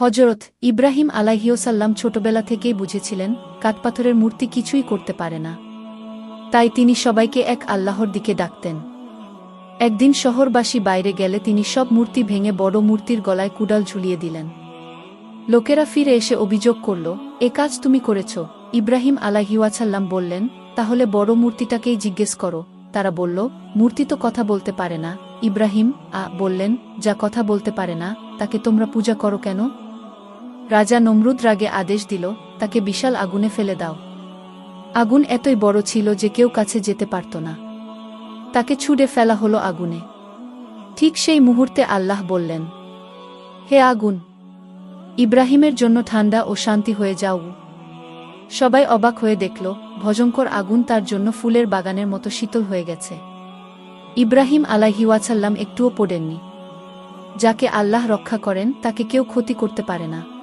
হজরত ইব্রাহিম আলাহিওসাল্লাম ছোটবেলা থেকেই বুঝেছিলেন, কাঠপাথরের মূর্তি কিছুই করতে পারে না। তাই তিনি সবাইকে এক আল্লাহর দিকে ডাকতেন। একদিন শহরবাসী বাইরে গেলে তিনি সব মূর্তি ভেঙে বড় মূর্তির গলায় কুডাল ঝুলিয়ে দিলেন। লোকেরা ফিরে এসে অভিযোগ করল, এ কাজ তুমি করেছ। ইব্রাহিম আলাহিওয়াছাল্লাম বললেন, তাহলে বড় মূর্তিটাকেই জিজ্ঞেস করো। তারা বলল, মূর্তি তো কথা বলতে পারে না। ইব্রাহিম আ বললেন, যা কথা বলতে পারে না, তাকে তোমরা পূজা করো কেন? রাজা নমরুদ রাগে আদেশ দিল, তাকে বিশাল আগুনে ফেলে দাও। আগুন এতই বড় ছিল যে কেউ কাছে যেতে পারত না। তাকে ছুড়ে ফেলা হলো আগুনে। ঠিক সেই মুহূর্তে আল্লাহ বললেন, হে আগুন, ইব্রাহিমের জন্য ঠান্ডা ও শান্তি হয়ে যাও। সবাই অবাক হয়ে দেখল ভজঙ্কর আগুন তার জন্য ফুলের বাগানের মতো শীতল হয়ে গেছে। ইব্রাহিম আলাহিওয়াছাল্লাম একটুও পড়েননি। যাকে আল্লাহ রক্ষা করেন, তাকে কেউ ক্ষতি করতে পারে না।